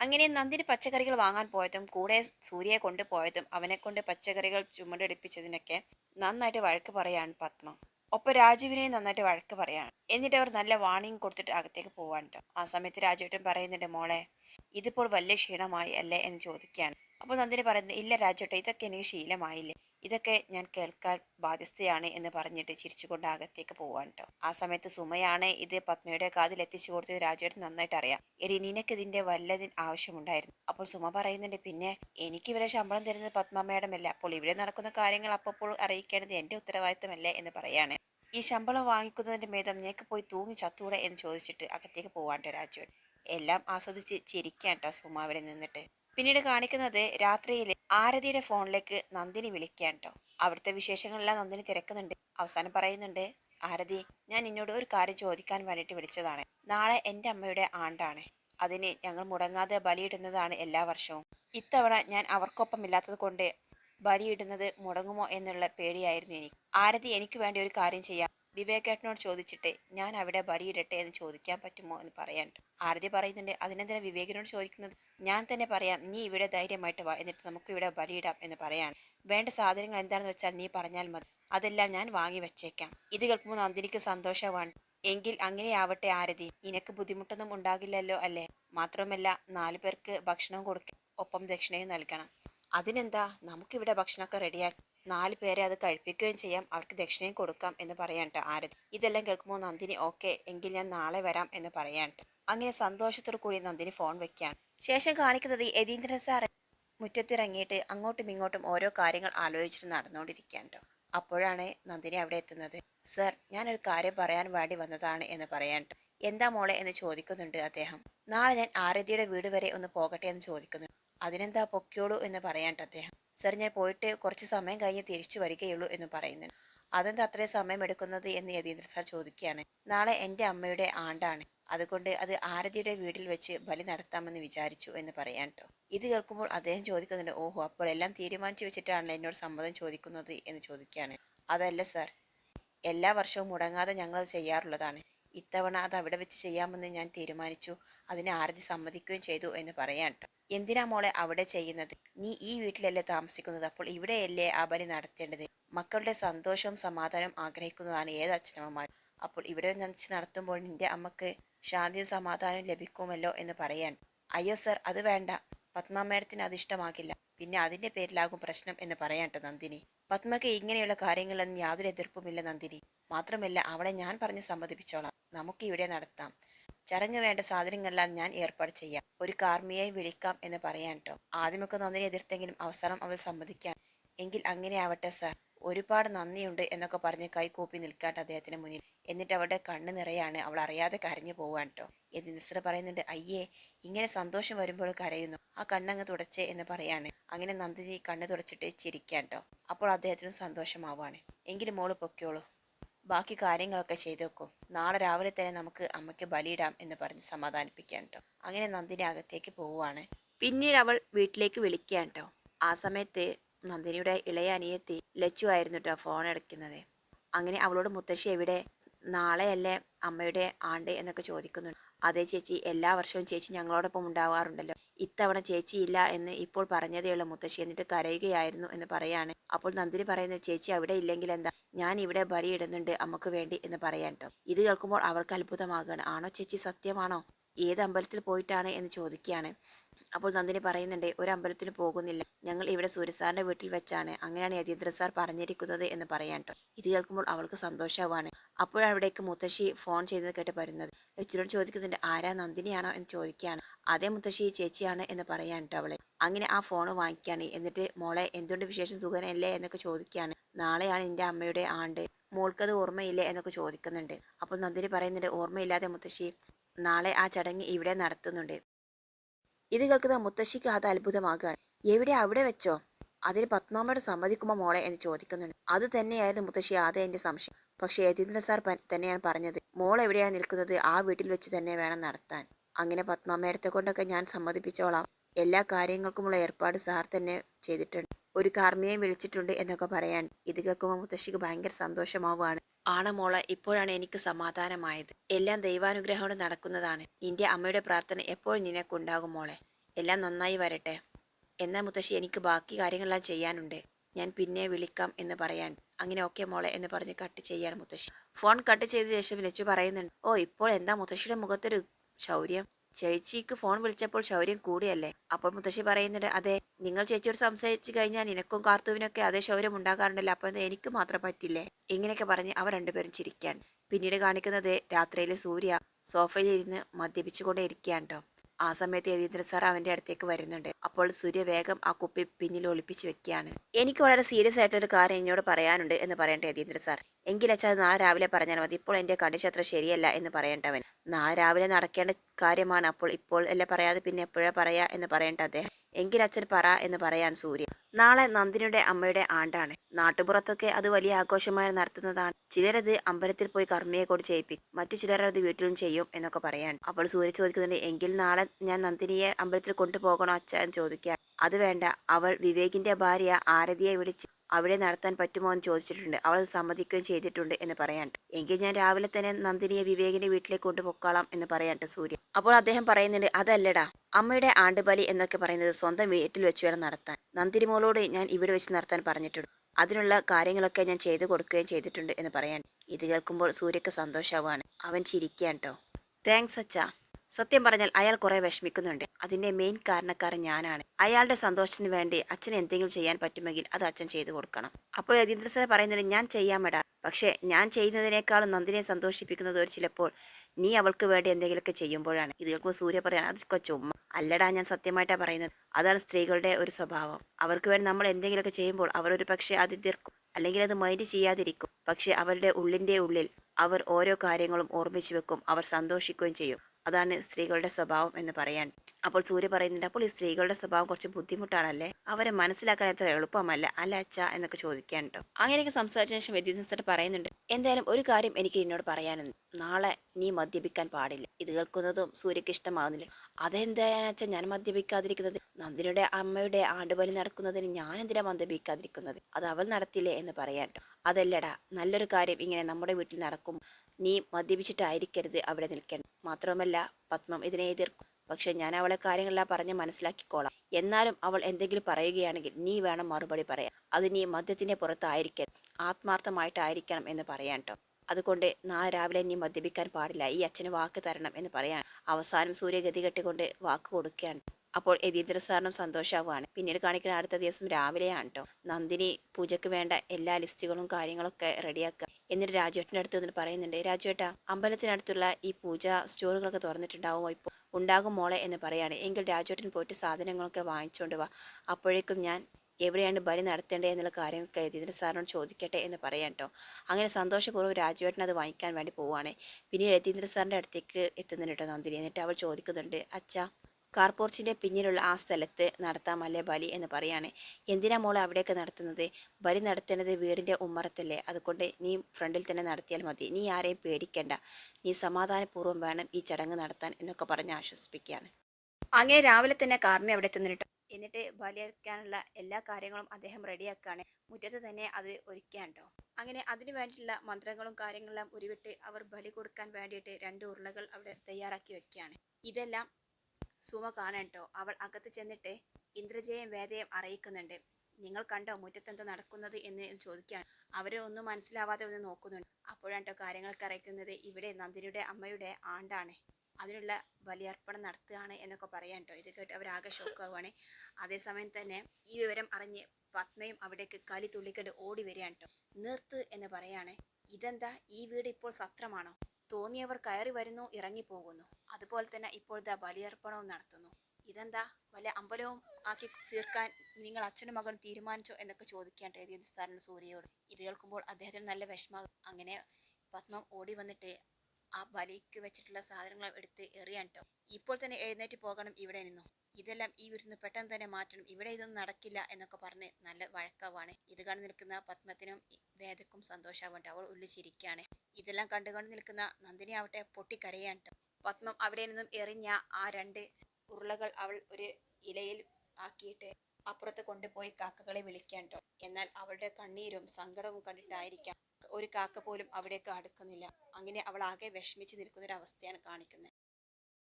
അങ്ങനെ നന്ദിനി പച്ചക്കറികൾ വാങ്ങാൻ പോയതും കൂടെ സൂര്യയെ കൊണ്ടുപോയതും അവനെ കൊണ്ട് പച്ചക്കറികൾ ചുമടെടുപ്പിച്ചതിനൊക്കെ നന്നായിട്ട് വഴക്ക് പറയാണ് പത്മ. ഒപ്പം രാജുവിനെയും നന്നായിട്ട് വഴക്ക് പറയാണ്. എന്നിട്ട് അവർ നല്ല വാണിംഗ് കൊടുത്തിട്ട് അകത്തേക്ക് പോവാണ്. ട്ടോ ആ സമയത്ത് രാജുവേട്ടൻ പറയുന്നുണ്ട് മോളെ ഇതിപ്പോൾ വലിയ ക്ഷീണമായി അല്ലേ? എന്ന് ചോദിക്കുകയാണ്. അപ്പോൾ നന്ദിനി പറയുന്നത് ഇല്ല രാജുവേട്ട ഇതൊക്കെ എനിക്ക് ശീലമായില്ലേ? ഇതൊക്കെ ഞാൻ കേൾക്കാൻ ബാധ്യസ്ഥയാണ് എന്ന് പറഞ്ഞിട്ട് ചിരിച്ചുകൊണ്ട് അകത്തേക്ക് പോവാൻ കേട്ടോ ആ സമയത്ത് സുമയാണ് ഇത് പത്മയുടെ കാതിൽ എത്തിച്ചു കൊടുത്തത് രാജുവേട്ടൻ നന്നായിട്ട് അറിയാം. എടി നിനക്ക് ഇതിന്റെ വല്ലതിന് ആവശ്യമുണ്ടായിരുന്നു. അപ്പോൾ സുമ പറയുന്നുണ്ട് പിന്നെ എനിക്ക് ഇവരെ ശമ്പളം തരുന്നത് പത്മ മേഡമല്ല. അപ്പോൾ ഇവിടെ നടക്കുന്ന കാര്യങ്ങൾ അപ്പോൾ അറിയിക്കേണ്ടത് എന്റെ ഉത്തരവാദിത്തമല്ലേ? എന്ന് പറയാണ്. ഈ ശമ്പളം വാങ്ങിക്കുന്നതിന്റെ മേധം നിനക്ക് പോയി തൂങ്ങി ചത്തൂടെ? എന്ന് ചോദിച്ചിട്ട് അകത്തേക്ക് പോവാണ്ട് രാജുവേട്ടൻ. എല്ലാം ആസ്വദിച്ച് ചിരിക്കാൻ കേട്ടോ സുമ അവിടെ നിന്നിട്ട്. പിന്നീട് കാണിക്കുന്നത് രാത്രിയിൽ ആരതിയുടെ ഫോണിലേക്ക് നന്ദിനി വിളിക്കാൻ കേട്ടോ അവിടുത്തെ വിശേഷങ്ങളെല്ലാം നന്ദിനി തിരക്കുന്നുണ്ട്. അവസാനം പറയുന്നുണ്ട് ആരതി ഞാൻ നിന്നോട് ഒരു കാര്യം ചോദിക്കാൻ വേണ്ടിയിട്ട് വിളിച്ചതാണ്. നാളെ എന്റെ അമ്മയുടെ ആണ്ടാണ്. അതിന് ഞങ്ങൾ മുടങ്ങാതെ ബലിയിടുന്നതാണ് എല്ലാ വർഷവും. ഇത്തവണ ഞാൻ അവർക്കൊപ്പം ഇല്ലാത്തത് കൊണ്ട് ബലിയിടുന്നത് മുടങ്ങുമോ എന്നുള്ള പേടിയായിരുന്നു എനിക്ക്. ആരതി എനിക്ക് വേണ്ടി ഒരു കാര്യം ചെയ്യാം. വിവേകേട്ടനോട് ചോദിച്ചിട്ട് ഞാൻ അവിടെ ബലിയിടട്ടെ എന്ന് ചോദിക്കാൻ പറ്റുമോ എന്ന് പറയാൻ? ആരതി പറയുന്നുണ്ട് അതിനെന്തിനാ വിവേകനോട് ചോദിക്കുന്നത്? ഞാൻ തന്നെ പറയാം നീ ഇവിടെ ധൈര്യമായിട്ട് വാ എന്നിട്ട് നമുക്ക് ഇവിടെ ബലിയിടാം എന്ന് പറയാണ്. വേണ്ട സാധനങ്ങൾ എന്താണെന്ന് വെച്ചാൽ നീ പറഞ്ഞാൽ മതി. അതെല്ലാം ഞാൻ വാങ്ങി വെച്ചേക്കാം. ഇത് കേൾക്കുമ്പോൾ നന്ദിനിക്ക് സന്തോഷമാണ്. എങ്കിൽ അങ്ങനെയാവട്ടെ ആരതി. നിനക്ക് ബുദ്ധിമുട്ടൊന്നും ഉണ്ടാകില്ലല്ലോ അല്ലേ? മാത്രമല്ല നാലു പേർക്ക് ഭക്ഷണം കൊടുക്കും ഒപ്പം ദക്ഷിണയും നൽകണം. അതിനെന്താ? നമുക്കിവിടെ ഭക്ഷണമൊക്കെ റെഡിയാക്കി നാല് പേരെ അത് കഴിപ്പിക്കുകയും ചെയ്യാം. അവർക്ക് ദക്ഷിണയും കൊടുക്കാം എന്ന് പറയാണ്ട് ആരതി. ഇതെല്ലാം കേൾക്കുമ്പോൾ നന്ദിനി ഓക്കെ എങ്കിൽ ഞാൻ നാളെ വരാം എന്ന് പറയാണ്ട് അങ്ങനെ സന്തോഷത്തോടു കൂടി നന്ദിനി ഫോൺ വെക്കുകയാണ്. ശേഷം കാണിക്കുന്നത് യതീന്ദ്രൻ സാർ മുറ്റത്തിറങ്ങിയിട്ട് അങ്ങോട്ടും ഇങ്ങോട്ടും ഓരോ കാര്യങ്ങൾ ആലോചിച്ചിട്ട് നടന്നുകൊണ്ടിരിക്കുകയാണ്. അപ്പോഴാണ് നന്ദിനി അവിടെ എത്തുന്നത്. സർ ഞാനൊരു കാര്യം പറയാൻ വേണ്ടി വന്നതാണ് എന്ന് പറയാൻ ട്ടോ. എന്താ മോളെ? എന്ന് ചോദിക്കുന്നുണ്ട് അദ്ദേഹം. നാളെ ഞാൻ ആരതിയുടെ വീട് വരെ ഒന്ന് പോകട്ടെ എന്ന് ചോദിക്കുന്നു. അതിനെന്താ പൊക്കിയോളൂ എന്ന് പറയാണ്ട് അദ്ദേഹം സർ ഞാൻ പോയിട്ട് കുറച്ച് സമയം കഴിഞ്ഞ് തിരിച്ചു വരികയുള്ളൂ എന്ന് പറയുന്നുണ്ട് അതെന്താ അത്രയും സമയം എടുക്കുന്നത്? എന്ന് യതീന്ദ്ര സാർ ചോദിക്കുകയാണ്. നാളെ എന്റെ അമ്മയുടെ ആണ്ടാണ്. അതുകൊണ്ട് അത് ആരതിയുടെ വീട്ടിൽ വെച്ച് ബലി നടത്താമെന്ന് വിചാരിച്ചു എന്ന് പറയാൻ ഇത് കേൾക്കുമ്പോൾ അദ്ദേഹം ചോദിക്കുന്നുണ്ട് ഓഹോ അപ്പോൾ എല്ലാം തീരുമാനിച്ചു വെച്ചിട്ടാണല്ലോ എന്നോട് സമ്മതം ചോദിക്കുന്നത് എന്ന് ചോദിക്കുകയാണ്. അതല്ല സാർ. എല്ലാ വർഷവും മുടങ്ങാതെ ഞങ്ങൾ അത് ചെയ്യാറുള്ളതാണ്. ഇത്തവണ അത് അവിടെ വെച്ച് ചെയ്യാമെന്ന് ഞാൻ തീരുമാനിച്ചു. അതിന് ആരതി സമ്മതിക്കുകയും ചെയ്തു എന്ന് പറയാൻ ട്ടോ. എന്തിനാ മോളെ അവിടെ ചെയ്യുന്നത്? നീ ഈ വീട്ടിലല്ലേ താമസിക്കുന്നത്. അപ്പോൾ ഇവിടെയല്ലേ ആ ബലി നടത്തേണ്ടത്? മക്കളുടെ സന്തോഷവും സമാധാനവും ആഗ്രഹിക്കുന്നതാണ് ഏത് അച്ഛനമ്മമാരും. അപ്പോൾ ഇവിടെ വെച്ച് നടത്തുമ്പോൾ നിന്റെ അമ്മയ്ക്ക് ശാന്തിയും സമാധാനവും ലഭിക്കുമല്ലോ എന്ന് പറയാൻ അയ്യോ സർ അത് വേണ്ട. പത്മാമേഡത്തിന് അത് ഇഷ്ടമാകില്ല. പിന്നെ അതിന്റെ പേരിലാകും പ്രശ്നം എന്ന് പറയാട്ടോ നന്ദിനി. പത്മക്ക് ഇങ്ങനെയുള്ള കാര്യങ്ങളൊന്നും യാതൊരു എതിർപ്പുമില്ല നന്ദിനി. മാത്രമല്ല അവളെ ഞാൻ പറഞ്ഞ് സമ്മതിപ്പിച്ചോളാം. നമുക്ക് ഇവിടെ നടത്താം. ചടങ്ങ് വേണ്ട സാധനങ്ങളെല്ലാം ഞാൻ ഏർപ്പാട് ചെയ്യാം. ഒരു കാർമിയായി വിളിക്കാം എന്ന് പറയാൻ കേട്ടോ ആദ്യമൊക്കെ നന്ദിനെ എതിർത്തെങ്കിലും അവസാനം അവൾ സമ്മതിക്കാൻ. എങ്കിൽ അങ്ങനെ ആവട്ടെ സർ. ഒരുപാട് നന്ദിയുണ്ട് എന്നൊക്കെ പറഞ്ഞ് കൈകൂപ്പി നിൽക്കാണ്ട് അദ്ദേഹത്തിന് മുന്നിൽ. എന്നിട്ട് അവളുടെ കണ്ണ് നിറയാണ് അവൾ അറിയാതെ കരഞ്ഞു പോവാൻ കേട്ടോ എന്ന് നിസ്ര പറയുന്നുണ്ട് അയ്യേ ഇങ്ങനെ സന്തോഷം വരുമ്പോൾ കരയുന്നു. ആ കണ്ണങ്ങ് തുടച്ചേ എന്ന് പറയാണ്. അങ്ങനെ നന്ദിനി കണ്ണ് തുടച്ചിട്ട് ചിരിക്കാൻ കേട്ടോ അപ്പോൾ അദ്ദേഹത്തിന് സന്തോഷമാവാണ്. എങ്കിലും മോൾ പൊക്കോളൂ ബാക്കി കാര്യങ്ങളൊക്കെ ചെയ്തു വെക്കും. നാളെ രാവിലെ തന്നെ നമുക്ക് അമ്മയ്ക്ക് ബലിയിടാം എന്ന് പറഞ്ഞ് സമാധാനിപ്പിക്കാൻ കേട്ടോ അങ്ങനെ നന്ദിനി അകത്തേക്ക് പോവുകയാണ് പിന്നീട് അവൾ വീട്ടിലേക്ക് വിളിക്കാൻ കേട്ടോ ആ സമയത്ത് നന്ദിനിയുടെ ഇളയ അനിയത്തി ലച്ചു ആയിരുന്നു കേട്ടോ ഫോൺ എടുക്കുന്നത്. അങ്ങനെ അവളോട് മുത്തശ്ശി എവിടെ? നാളെയല്ലേ അമ്മയുടെ ആണ്ട് എന്നൊക്കെ ചോദിക്കുന്നുണ്ട്. അതേ ചേച്ചി എല്ലാ വർഷവും ചേച്ചി ഞങ്ങളോടൊപ്പം ഉണ്ടാവാറുണ്ടല്ലോ. ഇത്തവണ ചേച്ചി ഇല്ല എന്ന് ഇപ്പോൾ പറഞ്ഞതേ ഉള്ളൂ മുത്തശ്ശി. എന്നിട്ട് കരയുകയായിരുന്നു എന്ന് പറയാണ്. അപ്പോൾ നന്ദിനി പറയുന്നത് ചേച്ചി അവിടെ ഇല്ലെങ്കിൽ എന്താ? ഞാൻ ഇവിടെ ബലിയിടുന്നുണ്ട് അമ്മയ്ക്ക് വേണ്ടി എന്ന് പറയാൻ കേട്ടോ ഇത് കേൾക്കുമ്പോൾ അവർക്ക് അത്ഭുതമാകുകയാണ് ആണോ ചേച്ചി സത്യമാണോ? ഏത് അമ്പലത്തിൽ പോയിട്ടാണ് എന്ന് ചോദിക്കുകയാണ്. അപ്പോൾ നന്ദിനി പറയുന്നുണ്ട് ഒരു അമ്പലത്തിന് പോകുന്നില്ല. ഞങ്ങൾ ഇവിടെ സൂര്യസാറിന്റെ വീട്ടിൽ വെച്ചാണ്. അങ്ങനെയാണ് യതീന്ദ്ര സാർ പറഞ്ഞിരിക്കുന്നത് എന്ന് പറയാൻ ഇത് കേൾക്കുമ്പോൾ അവൾക്ക് സന്തോഷമാണ് അപ്പോഴവിടേക്ക് മുത്തശ്ശി ഫോൺ ചെയ്തത് കേട്ട് വരുന്നത് ലച്ചുനോട് ചോദിക്കുന്നുണ്ട് ആരാ നന്ദിനിയാണോ? എന്ന് ചോദിക്കുകയാണ്. അതേ മുത്തശ്ശി ചേച്ചിയാണ് എന്ന് പറയാൻ കേട്ടോ അവളെ. അങ്ങനെ ആ ഫോൺ വാങ്ങിക്കുകയാണ് എന്നിട്ട് മോളെ എന്തുകൊണ്ട് വിശേഷം? സുഖനല്ലേ എന്നൊക്കെ ചോദിക്കുകയാണ്. നാളെയാണ് എന്റെ അമ്മയുടെ ആണ്ട്. മോൾക്കത് ഓർമ്മയില്ലേ? എന്നൊക്കെ ചോദിക്കുന്നുണ്ട്. അപ്പോൾ നന്ദിനി പറയുന്നുണ്ട് ഓർമ്മയില്ലാതെ മുത്തശ്ശി നാളെ ആ ചടങ്ങ് ഇവിടെ നടത്തുന്നുണ്ട്. ഇത് കേൾക്കുന്ന മുത്തശ്ശിക്ക് അത് അത്ഭുതമാകുകയാണ്. എവിടെ? അവിടെ വെച്ചോ? അതിന് പത്മാമ്മയുടെ സമ്മതിക്കുമോ മോളെ? എന്ന് ചോദിക്കുന്നുണ്ട്. അത് തന്നെയായിരുന്നു മുത്തശ്ശി ആദ്യം എന്റെ സംശയം. പക്ഷേ യതീന്ദ്ര സാർ തന്നെയാണ് പറഞ്ഞത്. മോൾ എവിടെയാണ് നിൽക്കുന്നത്? ആ വീട്ടിൽ വെച്ച് തന്നെ വേണം നടത്താൻ. അങ്ങനെ പത്മാമ്മയടുത്തെ കൊണ്ടൊക്കെ ഞാൻ സമ്മതിപ്പിച്ചോളാം. എല്ലാ കാര്യങ്ങൾക്കുമുള്ള ഏർപ്പാട് സാർ തന്നെ ചെയ്തിട്ടുണ്ട്. ഒരു കാർമിയെ വിളിച്ചിട്ടുണ്ട് എന്നൊക്കെ പറയാൻ. ഇത് കേൾക്കുമ്പോൾ മുത്തശ്ശിക്ക് ഭയങ്കര സന്തോഷമാവുകയാണ്. ആണ് മോളെ ഇപ്പോഴാണ് എനിക്ക് സമാധാനമായത്. എല്ലാം ദൈവാനുഗ്രഹം കൊണ്ട് നടക്കുന്നതാണ്. നിന്റെ അമ്മയുടെ പ്രാർത്ഥന എപ്പോഴും നിനക്കുണ്ടാകും മോളെ? എല്ലാം നന്നായി വരട്ടെ. എന്നാൽ മുത്തശ്ശി എനിക്ക് ബാക്കി കാര്യങ്ങളെല്ലാം ചെയ്യാനുണ്ട്. ഞാൻ പിന്നെ വിളിക്കാം എന്ന് പറയാൻ. അങ്ങനെ ഓക്കെ മോളെ എന്ന് പറഞ്ഞ് കട്ട് ചെയ്യാണ് മുത്തശ്ശി. ഫോൺ കട്ട് ചെയ്ത ശേഷം ലച്ചു പറയുന്നുണ്ട് ഓ ഇപ്പോൾ എന്താ മുത്തശ്ശിയുടെ മുഖത്തൊരു ശൗര്യം? ചേച്ചിക്ക് ഫോൺ വിളിച്ചപ്പോൾ ശൗര്യം കൂടിയല്ലേ? അപ്പോൾ മുത്തശ്ശി പറയുന്നുണ്ട് അതെ നിങ്ങൾ ചേച്ചിയോട് സംസാരിച്ചു കഴിഞ്ഞാൽ നിനക്കും കാർത്തുവിനൊക്കെ അതേ ശൗര്യം ഉണ്ടാകാറുണ്ടല്ലോ അപ്പോൾ എനിക്ക് മാത്രം പറ്റില്ലേ? ഇങ്ങനെയൊക്കെ പറഞ്ഞ് അവർ രണ്ടുപേരും ചിരിക്കാൻ. പിന്നീട് കാണിക്കുന്നത് രാത്രിയിൽ സൂര്യ സോഫയിൽ ഇരുന്ന് മദ്യപിച്ചുകൊണ്ടേ ഇരിക്കുകയാണ് കേട്ടോ. ആ സമയത്ത് യതീന്ദ്ര സാർ അവന്റെ അടുത്തേക്ക് വരുന്നുണ്ട്. അപ്പോൾ സൂര്യ വേഗം ആ കുപ്പി പിന്നിൽ ഒളിപ്പിച്ച് വെക്കുകയാണ്. എനിക്ക് വളരെ സീരിയസ് ആയിട്ടൊരു കാര്യം എന്നോട് പറയാനുണ്ട് എന്ന് പറയട്ടെ യതീന്ദ്ര സാർ എങ്കിലച്ചാൽ നാളെ രാവിലെ പറഞ്ഞാൽ മതി. ഇപ്പോൾ എന്റെ കണ്ടീഷൻ അത്ര ശരിയല്ല എന്ന് പറയണ്ടവൻ. നാളെ രാവിലെ നടക്കേണ്ട കാര്യമാണ് അപ്പോൾ ഇപ്പോൾ അല്ല പറയാതെ പിന്നെ എപ്പോഴാ പറയാ എന്ന് പറയേണ്ട അദ്ദേഹം. എങ്കിലച്ഛൻ പറ എന്ന് പറയാൻ സൂര്യ. നാളെ നന്ദിനിയുടെ അമ്മയുടെ ആണ്ടാണ്. നാട്ടുപുറത്തൊക്കെ അത് വലിയ ആഘോഷമായി നടത്തുന്നതാണ്. ചിലരത് അമ്പലത്തിൽ പോയി കർമ്മിയെ കൊണ്ട് ചെയ്യിപ്പിക്കും. മറ്റു ചിലർ അത് വീട്ടിലും ചെയ്യും എന്നൊക്കെ പറയാൻ അപ്പോൾ സൂര്യ ചോദിക്കുന്നുണ്ട് എങ്കിൽ നാളെ ഞാൻ നന്ദിനിയെ അമ്പലത്തിൽ കൊണ്ടുപോകണോ അച്ഛ എന്ന് ചോദിക്കുകയാണ്. അത് വേണ്ട. അവൾ വിവേകിന്റെ ഭാര്യ ആരതിയെ വിളിച്ച് അവിടെ നടത്താൻ പറ്റുമോ എന്ന് ചോദിച്ചിട്ടുണ്ട്. അവൾ സമ്മതിക്കുകയും ചെയ്തിട്ടുണ്ട് എന്ന് പറയാൻ എങ്കിൽ ഞാൻ രാവിലെ തന്നെ നന്ദിനിയെ വിവേകിന്റെ വീട്ടിലേക്ക് കൊണ്ടുപോക്കാളാം എന്ന് പറയാണ്ട് സൂര്യ. അപ്പോൾ അദ്ദേഹം പറയുന്നുണ്ട് അതല്ലടാ. അമ്മയുടെ ആണ്ടുപലി എന്നൊക്കെ പറയുന്നത് സ്വന്തം വീട്ടിൽ വെച്ച് വേണം നടത്താൻ. നന്ദിരിമോളോട് ഞാൻ ഇവിടെ വെച്ച് നടത്താൻ പറഞ്ഞിട്ടുണ്ട്. അതിനുള്ള കാര്യങ്ങളൊക്കെ ഞാൻ ചെയ്തു കൊടുക്കുകയും ചെയ്തിട്ടുണ്ട് എന്ന് പറയാൻ. ഇത് കേൾക്കുമ്പോൾ സൂര്യക്ക് സന്തോഷമാവാണ് അവൻ ചിരിക്കാൻ കേട്ടോ താങ്ക്സ് അച്ഛാ. സത്യം പറഞ്ഞാൽ അയാൾ കുറെ വിഷമിക്കുന്നുണ്ട്. അതിന്റെ മെയിൻ കാരണക്കാരൻ ഞാനാണ്. അയാളുടെ സന്തോഷത്തിന് വേണ്ടി അച്ഛൻ എന്തെങ്കിലും ചെയ്യാൻ പറ്റുമെങ്കിൽ അത് അച്ഛൻ ചെയ്തു കൊടുക്കണം. അപ്പോൾ യതീന്ദ്ര സാർ പറയുന്നത് ഞാൻ ചെയ്യാമെടാ. പക്ഷേ ഞാൻ ചെയ്യുന്നതിനേക്കാളും നന്ദിനെ സന്തോഷിപ്പിക്കുന്നത് ഒരു ചിലപ്പോൾ നീ അവൾക്ക് വേണ്ടി എന്തെങ്കിലുമൊക്കെ ചെയ്യുമ്പോഴാണ്. ഇത് കേൾക്കുമ്പോൾ സൂര്യ പറയാണ് അത് ചുമ്മാ. അല്ലടാ ഞാൻ സത്യമായിട്ടാണ് പറയുന്നത്. അതാണ് സ്ത്രീകളുടെ ഒരു സ്വഭാവം. അവർക്ക് വേണ്ടി നമ്മൾ എന്തെങ്കിലുമൊക്കെ ചെയ്യുമ്പോൾ അവർ ഒരു പക്ഷേ അത് തീർക്കും അല്ലെങ്കിൽ അത് മൈൻഡ് ചെയ്യാതിരിക്കും. പക്ഷേ അവരുടെ ഉള്ളിന്റെ ഉള്ളിൽ അവർ ഓരോ കാര്യങ്ങളും ഓർമ്മിച്ചു വെക്കും. അവർ സന്തോഷിക്കുകയും ചെയ്യും. അതാണ് സ്ത്രീകളുടെ സ്വഭാവം എന്ന് പറയാൻ അപ്പോൾ സൂര്യ പറയുന്നുണ്ട് അപ്പോൾ ഈ സ്ത്രീകളുടെ സ്വഭാവം കുറച്ച് ബുദ്ധിമുട്ടാണല്ലേ? അവരെ മനസ്സിലാക്കാൻ എത്ര എളുപ്പമല്ല? അല്ല അച്ഛ എന്നൊക്കെ ചോദിക്കാൻ കേട്ടോ അങ്ങനെയൊക്കെ സംസാരിച്ചതിന് ശേഷം വ്യതിസർ പറയുന്നുണ്ട് എന്തായാലും ഒരു കാര്യം എനിക്ക് എന്നോട് പറയാനുണ്ട്. നാളെ നീ മദ്യപിക്കാൻ പാടില്ല. ഇത് കേൾക്കുന്നതും സൂര്യക്ക് ഇഷ്ടമാവുന്നില്ല. അതെന്തായാലും അച്ഛൻ ഞാൻ മദ്യപിക്കാതിരിക്കുന്നത് നന്ദിനിയുടെ അമ്മയുടെ ആണ്ടുപലി നടക്കുന്നതിന് ഞാൻ എന്തിനാ മദ്യപിക്കാതിരിക്കുന്നത്? അത് അവൾ നടത്തില്ലേ എന്ന് പറയാൻ കേട്ടോ അതല്ലടാ നല്ലൊരു കാര്യം ഇങ്ങനെ നമ്മുടെ വീട്ടിൽ നടക്കും. നീ മദ്യപിച്ചിട്ടായിരിക്കരുത് അവിടെ നിൽക്കേണ്ടത് മാത്രമല്ല പത്മം ഇതിനെ എതിർക്കും. പക്ഷെ ഞാൻ അവളെ കാര്യങ്ങളെല്ലാം പറഞ്ഞ് മനസ്സിലാക്കിക്കോളാം. എന്നാലും അവൾ എന്തെങ്കിലും പറയുകയാണെങ്കിൽ നീ വേണം മറുപടി പറയാൻ. അത് നീ മദ്യത്തിന്റെ പുറത്തായിരിക്കാൻ ആത്മാർത്ഥമായിട്ടായിരിക്കണം എന്ന് പറയാൻ ട്ടോ. അതുകൊണ്ട് നാളെ രാവിലെ നീ മദ്യപിക്കാൻ പാടില്ല. ഈ അച്ഛന് വാക്ക് തരണം എന്ന് പറയാൻ. അവസാനം സൂര്യഗതി കെട്ടിക്കൊണ്ട് വാക്ക് കൊടുക്കുകയാണ്. അപ്പോൾ യതീന്ദ്ര സാറിനും സന്തോഷമാവുകയാണ് പിന്നീട് കാണിക്കുന്ന അടുത്ത ദിവസം രാവിലെയാണ് കേട്ടോ നന്ദിനി പൂജയ്ക്ക് വേണ്ട എല്ലാ ലിസ്റ്റുകളും കാര്യങ്ങളൊക്കെ റെഡിയാക്കുക. എന്നിട്ട് രാജുവേട്ടന്റെ അടുത്ത് വന്നിട്ട് പറയുന്നുണ്ട് രാജുവേട്ടാ അമ്പലത്തിനടുത്തുള്ള ഈ പൂജ സ്റ്റോറുകളൊക്കെ തുറന്നിട്ടുണ്ടാവുമോ ഇപ്പോൾ ഉണ്ടാകും മോളെ എന്ന് പറയാണ്. എങ്കിൽ രാജുവേട്ടൻ പോയിട്ട് സാധനങ്ങളൊക്കെ വാങ്ങിച്ചുകൊണ്ട് വാ. അപ്പോഴേക്കും ഞാൻ എവിടെയാണ് ബലി നടത്തേണ്ടത് എന്നുള്ള കാര്യങ്ങളൊക്കെ യതീന്ദ്ര സാറിനോട് ചോദിക്കട്ടെ എന്ന് പറയാം കേട്ടോ. അങ്ങനെ സന്തോഷപൂർവം രാജുവേട്ടൻ അത് വാങ്ങിക്കാൻ വേണ്ടി പോവുകയാണ്. പിന്നീട് യതീന്ദ്ര സാറിന്റെ അടുത്തേക്ക് എത്തുന്നുണ്ട് കേട്ടോ നന്ദിനി. എന്നിട്ട് അവൾ ചോദിക്കുന്നുണ്ട് അച്ഛാ കാർപോർച്ചിന്റെ പിന്നിലുള്ള ആ സ്ഥലത്ത് നടത്താം അല്ലേ ബലി എന്ന് പറയാണ്. എന്തിനാ മോളെ അവിടെയൊക്കെ നടത്തുന്നത്? ബലി നടത്തേണ്ടത് വീടിന്റെ ഉമ്മറത്തല്ലേ? അതുകൊണ്ട് നീ ഫ്രണ്ടിൽ തന്നെ നടത്തിയാൽ മതി. നീ ആരെയും പേടിക്കേണ്ട. നീ സമാധാനപൂർവം വേണം ഈ ചടങ്ങ് നടത്താൻ എന്നൊക്കെ പറഞ്ഞ് ആശ്വസിപ്പിക്കുകയാണ്. അങ്ങനെ രാവിലെ തന്നെ കാർമി അവിടെ എത്തുന്നിട്ട് എന്നിട്ട് ബലിയെടുക്കാനുള്ള എല്ലാ കാര്യങ്ങളും അദ്ദേഹം റെഡിയാക്കുകയാണ്. മുറ്റത്ത് തന്നെ അത് ഒരുക്കുകയാണ് കേട്ടോ. അങ്ങനെ അതിനു വേണ്ടിയിട്ടുള്ള മന്ത്രങ്ങളും കാര്യങ്ങളെല്ലാം ഉരുവിട്ട് അവർ ബലി കൊടുക്കാൻ വേണ്ടിയിട്ട് രണ്ട് ഉരുളകൾ അവിടെ തയ്യാറാക്കി വെക്കുകയാണ്. ഇതെല്ലാം സുമ കാണാൻ കേട്ടോ അവൾ അകത്ത് ചെന്നിട്ട് ഇന്ദ്രജയം വേദയം അറിയിക്കുന്നുണ്ട്. നിങ്ങൾ കണ്ടോ മുറ്റത്തെന്താ നടക്കുന്നത് എന്ന് ചോദിക്കുകയാണ് അവരെ ഒന്നും മനസ്സിലാവാതെ ഒന്ന് നോക്കുന്നുണ്ട്. അപ്പോഴാണ് കാര്യങ്ങളൊക്കെ അറിയിക്കുന്നത്. ഇവിടെ നന്ദിനിയുടെ അമ്മയുടെ ആണ്ടാണ്. അതിനുള്ള ബലിയർപ്പണം നടത്തുകയാണ് എന്നൊക്കെ പറയാൻ കേട്ടോ ഇത് കേട്ട് അവരാകെ ഷോക്കാവുകയാണ് അതേസമയം തന്നെ ഈ വിവരം അറിഞ്ഞ് പത്മയും അവിടേക്ക് കലി തുള്ളിക്കണ്ട് ഓടി വരികയാണ് കേട്ടോ നിർത്ത് എന്ന് പറയാണ്. ഇതെന്താ? ഈ വീട് ഇപ്പോൾ സത്രമാണോ? തോന്നിയവർ കയറി വരുന്നു ഇറങ്ങിപ്പോകുന്നു അതുപോലെ തന്നെ ഇപ്പോൾ ദാ ബലിയർപ്പണവും നടത്തുന്നു. ഇതെന്താ? വല്ല അമ്പലവും ആക്കി തീർക്കാൻ നിങ്ങൾ അച്ഛനും മകനും തീരുമാനിച്ചോ എന്നൊക്കെ ചോദിക്കാൻ എഴുതിയത് സാറിന് സൂര്യയോട്. ഇത് കേൾക്കുമ്പോൾ അദ്ദേഹത്തിന് നല്ല വിഷമം. അങ്ങനെ പത്മം ഓടി വന്നിട്ട് ആ ബലിക്ക് വെച്ചിട്ടുള്ള സാധനങ്ങൾ എടുത്ത് എറിയാൻ ട്ടോ. ഇപ്പോൾ തന്നെ എഴുന്നേറ്റ് പോകണം ഇവിടെ നിന്നു. ഇതെല്ലാം ഈ വിരുന്ന് പെട്ടെന്ന് തന്നെ മാറ്റണം. ഇവിടെ ഇതൊന്നും നടക്കില്ല എന്നൊക്കെ പറഞ്ഞ് നല്ല വഴക്കാവാണ്. ഇത് കണ്ടു നിൽക്കുന്ന പത്മത്തിനും വേദക്കും സന്തോഷാവുണ്ട് അവൾ ഉള്ളിച്ചിരിക്കുകയാണ് ഇതെല്ലാം കണ്ടുകൊണ്ട് നിൽക്കുന്ന നന്ദിനി ആവട്ടെ പൊട്ടി ട്ടോ പത്മം അവിടെ നിന്നും എറിഞ്ഞ ആ രണ്ട് ഉരുളകൾ അവൾ ഒരു ഇലയിൽ ആക്കിയിട്ട് അപ്പുറത്ത് കൊണ്ടുപോയി കാക്കകളെ വിളിക്കാൻ എന്നാൽ അവളുടെ കണ്ണീരും സങ്കടവും കണ്ടിട്ടായിരിക്കാം ഒരു കാക്ക പോലും അവിടേക്ക് അടുക്കുന്നില്ല. അങ്ങനെ അവൾ ആകെ വിഷമിച്ച് നിൽക്കുന്ന ഒരു അവസ്ഥയാണ് കാണിക്കുന്നത്.